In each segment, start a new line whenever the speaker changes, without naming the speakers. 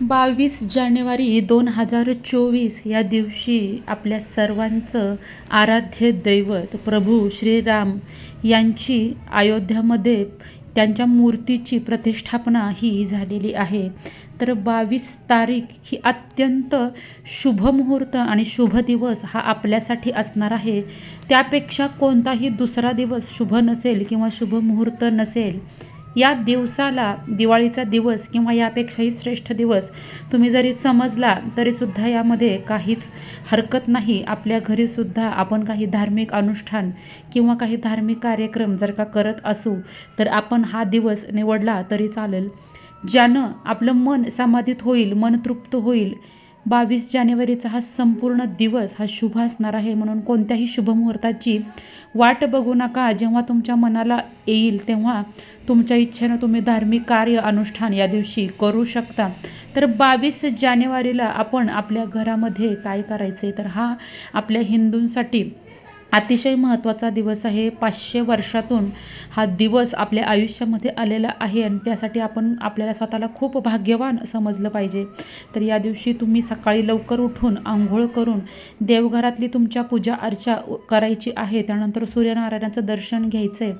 बावीस जानेवारी दोन हजार चोवीस या दिवशी आपल्या सर्वांचं आराध्य दैवत प्रभू श्रीराम यांची अयोध्यामध्ये त्यांच्या मूर्तीची प्रतिष्ठापना ही झालेली आहे. तर बावीस तारीख ही अत्यंत शुभ मुहूर्त आणि शुभ दिवस हा आपल्यासाठी असणार आहे. त्यापेक्षा कोणताही दुसरा दिवस शुभ नसेल किंवा शुभ मुहूर्त नसेल या दिवसाला दिवाळीचा दिवस किंवा यापेक्षाही श्रेष्ठ दिवस तुम्ही जरी समजला तरीसुद्धा यामध्ये काहीच हरकत नाही. आपल्या घरीसुद्धा आपण काही धार्मिक अनुष्ठान किंवा काही धार्मिक कार्यक्रम जर का करत असू तर आपण हा दिवस निवडला तरी चालेल. ज्यानं आपलं मन समाधित होईल मन तृप्त होईल बावीस जानेवारीचा हा संपूर्ण दिवस हा शुभ असणार आहे म्हणून कोणत्याही शुभमुहूर्ताची वाट बघू नका. जेव्हा तुमच्या मनाला येईल तेव्हा तुमच्या इच्छेनं तुम्ही धार्मिक कार्य अनुष्ठान या दिवशी करू शकता. तर बावीस जानेवारीला आपण आपल्या घरामध्ये काय करायचे तर हा आपल्या हिंदूंसाठी अतिशय महत्त्वाचा दिवस आहे. पाचशे वर्षातून हा दिवस आपल्या आयुष्यामध्ये आलेला आहे आणि त्यासाठी आपण आपल्याला स्वतःला खूप भाग्यवान समजलं पाहिजे. तर या दिवशी तुम्ही सकाळी लवकर उठून आंघोळ करून देवघरातली तुमच्या पूजा अर्चा करायची आहे. त्यानंतर सूर्यनारायणाचं दर्शन घ्यायचं आहे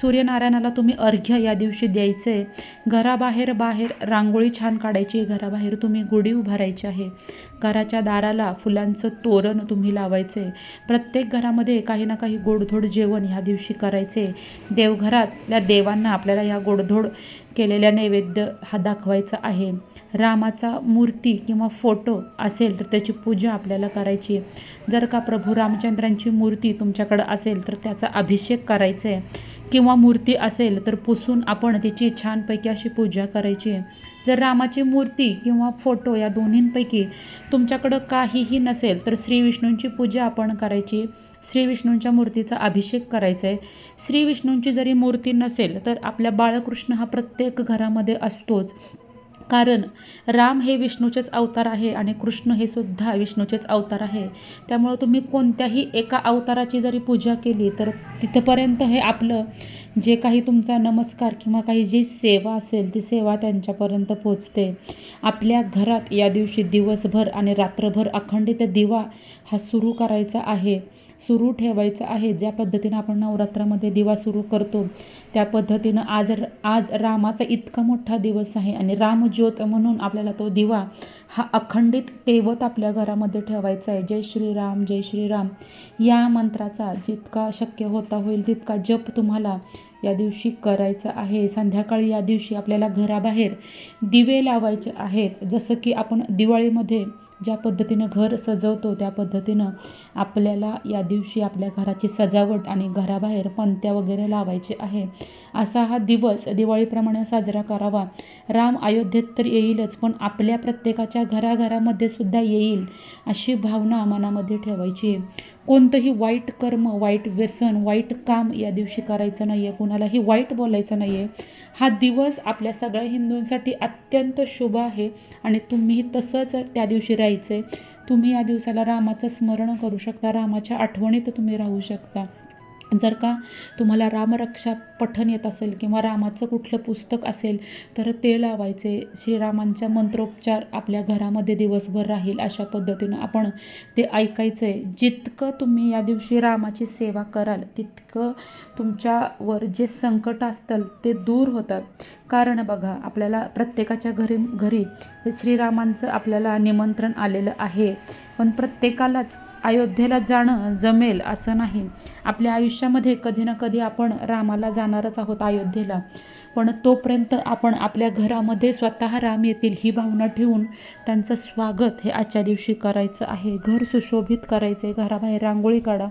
सूर्यनारायणाला तुम्ही अर्घ्य या दिवशी द्यायचं आहे घराबाहेर बाहेर रांगोळी छान काढायची. घराबाहेर तुम्ही गुढी उभारायची आहे. घराच्या दाराला फुलांचं तोरण तुम्ही लावायचं आहे प्रत्येक घरामध्ये मध्ये काही ना काही गोडधोड जेवण ह्या दिवशी करायचे. देवघरातल्या देवांना आपल्याला या गोडधोड केलेल्या नैवेद्य हा दाखवायचा आहे. रामाचा मूर्ती किंवा फोटो असेल तर त्याची पूजा आपल्याला करायची. जर का प्रभू रामचंद्रांची मूर्ती तुमच्याकडं असेल तर त्याचा अभिषेक करायचा. आहे किंवा मूर्ती असेल तर पुसून आपण त्याची छानपैकी अशी पूजा करायची. जर रामाची मूर्ती किंवा फोटो या दोन्हींपैकी तुमच्याकडं काहीही नसेल तर श्री विष्णूंची पूजा आपण करायची. श्री विष्णूंच्या मूर्तीचा अभिषेक करायचा आहे श्री विष्णूंची जरी मूर्ती नसेल तर आपल्या बाळकृष्ण हा प्रत्येक घरामध्ये असतोच. कारण राम हे विष्णूचेच अवतार आहे आणि कृष्ण हे सुद्धा विष्णूचेच अवतार आहे. त्यामुळं तुम्ही कोणत्याही एका अवताराची जरी पूजा केली तर तिथंपर्यंत हे आपलं जे काही तुमचा नमस्कार किंवा काही जी सेवा असेल ती सेवा त्यांच्यापर्यंत पोचते. आपल्या घरात या दिवशी दिवसभर आणि रात्रभर अखंडित दिवा हा सुरू करायचा आहे. सुरू ठेवायचं आहे. ज्या पद्धतीनं आपण नवरात्रामध्ये दिवा सुरू करतो त्या पद्धतीनं आज आज रामाचा इतका मोठा दिवस आहे आणि रामज्योत म्हणून आपल्याला तो दिवा हा अखंडित तेवत आपल्या घरामध्ये ठेवायचा आहे. जय श्रीराम जय श्रीराम. या मंत्राचा जितका शक्य होता होईल तितका जप तुम्हाला या दिवशी करायचं आहे. संध्याकाळी या दिवशी आपल्याला घराबाहेर दिवे लावायचे आहेत. जसं की आपण दिवाळीमध्ये ज्या पद्धतीनं घर सजवतो त्या पद्धतीनं आपल्याला या दिवशी आपल्या घराची सजावट आणि घराबाहेर पंत्या वगैरे लावायचे आहे. असा हा दिवस दिवाळीप्रमाणे साजरा करावा. राम अयोध्येत तर येईलच पण आपल्या प्रत्येकाच्या घराघरामध्ये सुद्धा येईल अशी भावना मनामध्ये ठेवायची. कोणतंही वाईट कर्म वाईट व्यसन वाईट काम या दिवशी करायचं नाही आहे कुणालाही वाईट बोलायचं नाही आहे हा दिवस आपल्या सगळ्या हिंदूंसाठी अत्यंत शुभ आहे आणि तुम्ही तसंच त्या दिवशी राहायचं आहे तुम्ही या दिवसाला रामाचं स्मरण करू शकता. रामाच्या आठवणीत तुम्ही राहू शकता. जर का तुम्हाला रामरक्षा पठण येत असेल किंवा रामाचं कुठलं पुस्तक असेल तर ते लावायचे. श्रीरामांचा मंत्रोपचार आपल्या घरामध्ये दिवसभर राहील अशा पद्धतीनं आपण ते ऐकायचं आहे जितकं तुम्ही या दिवशी रामाची सेवा कराल तितकं तुमच्यावर जे संकट असतं ते दूर होतात. कारण बघा आपल्याला प्रत्येकाच्या घरी घरी श्रीरामांचं आपल्याला निमंत्रण आलेलं आहे. पण प्रत्येकालाच अयोध्येला जाणं जमेल असं नाही. आपल्या आयुष्यामध्ये कधी ना कधी आपण रामाला जाणारच आहोत अयोध्येला. पण तोपर्यंत आपण आपल्या घरामध्ये स्वतः राम येतील ही भावना ठेवून त्यांचं स्वागत हे आजच्या दिवशी करायचं आहे. घर सुशोभित करायचं आहे घराबाहेर रांगोळी काढा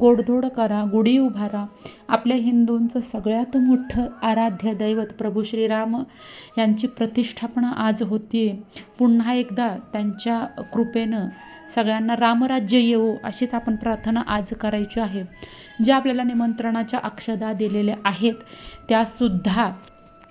गोडधोड करा गुढी उभारा. आपल्या हिंदूंचं सगळ्यात मोठं आराध्य दैवत प्रभू श्रीराम यांची प्रतिष्ठापना आज होती पुन्हा एकदा त्यांच्या कृपेनं सगळ्यांना रामराज्य येवो अशीच आपण प्रार्थना आज करायची आहे. ज्या आपल्याला निमंत्रणाच्या अक्षदा दिलेल्या आहेत त्यासुद्धा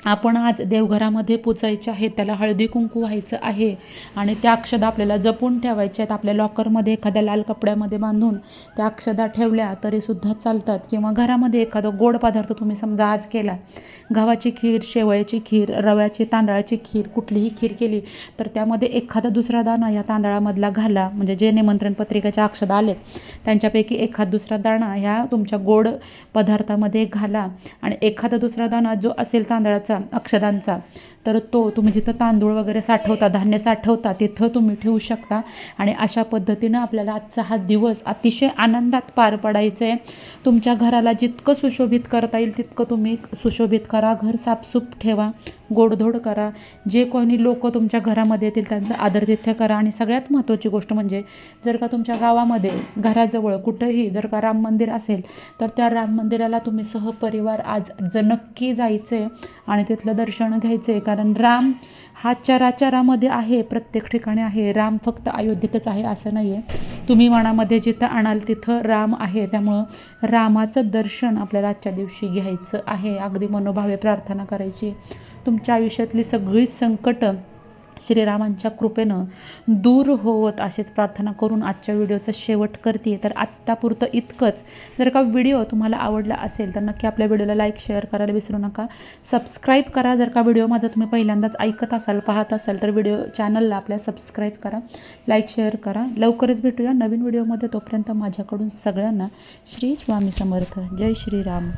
आपण आज देवघरामध्ये पुजायचे आहे त्याला हळदी कुंकू व्हायचं आहे आणि त्या अक्षदा आपल्याला जपून ठेवायच्या आहेत. आपल्या लॉकरमध्ये एखाद्या लाल कपड्यामध्ये बांधून त्या अक्षदा ठेवल्या तरीसुद्धा चालतात. किंवा घरामध्ये एखादा गोड पदार्थ तुम्ही समजा आज केला गव्हाची खीर शेवयाची खीर रव्याची तांदळाची खीर कुठलीही खीर केली तर त्यामध्ये एखादा दुसरा दाणा या तांदळामधला घाला. म्हणजे जे निमंत्रण पत्रिकेच्या अक्षदा आले त्यांच्यापैकी एखाद दुसरा दाणा ह्या तुमच्या गोड पदार्थामध्ये घाला. आणि एखादा दुसरा दाणा जो असेल तांदळाचा अक्षदांचा तर तो तुम्ही जिथं तांदूळ वगैरे साठवता धान्य साठवता तिथं तुम्ही ठेवू शकता. आणि अशा पद्धतीनं आपल्याला आजचा हा दिवस अतिशय आनंदात पार पडायचं आहे तुमच्या घराला जितकं सुशोभित करता येईल तितकं तुम्ही सुशोभित करा. घर साफसूप ठेवा गोडधोड करा. जे कोणी लोक तुमच्या घरामध्ये येतील त्यांचं आदरतिथ्य करा. आणि सगळ्यात महत्त्वाची गोष्ट म्हणजे जर का तुमच्या गावामध्ये घराजवळ कुठंही जर का राम मंदिर असेल तर त्या राम मंदिराला तुम्ही सहपरिवार आज ज नक्की जायचं आहे आणि तिथलं दर्शन घ्यायचं आहे कारण राम हा चराचरामध्ये आहे प्रत्येक ठिकाणी आहे. राम फक्त अयोध्येतच आहे असं नाही आहे तुम्ही वनामध्ये जिथं आणाल तिथं राम आहे. त्यामुळं रामाचं दर्शन आपल्याला आजच्या दिवशी घ्यायचं आहे. अगदी मनोभावे प्रार्थना करायची. तुमच्या आयुष्यातली सगळी संकटं श्रीरामांच्या कृपेनं दूर होवत अशीच प्रार्थना करून आजच्या व्हिडिओचा शेवट करते तर आत्तापुरतं इतकंच. जर का व्हिडिओ तुम्हाला आवडला असेल तर नक्की आपल्या व्हिडिओला लाईक शेअर करायला विसरू नका. सबस्क्राईब करा. जर का व्हिडिओ माझा तुम्ही पहिल्यांदाच ऐकत असाल पाहत असाल तर व्हिडिओ चॅनलला आपल्या सबस्क्राईब करा. लाईक शेअर करा. लवकरच भेटूया नवीन व्हिडिओमध्ये. तोपर्यंत माझ्याकडून सगळ्यांना श्री स्वामी समर्थ. जय श्रीराम.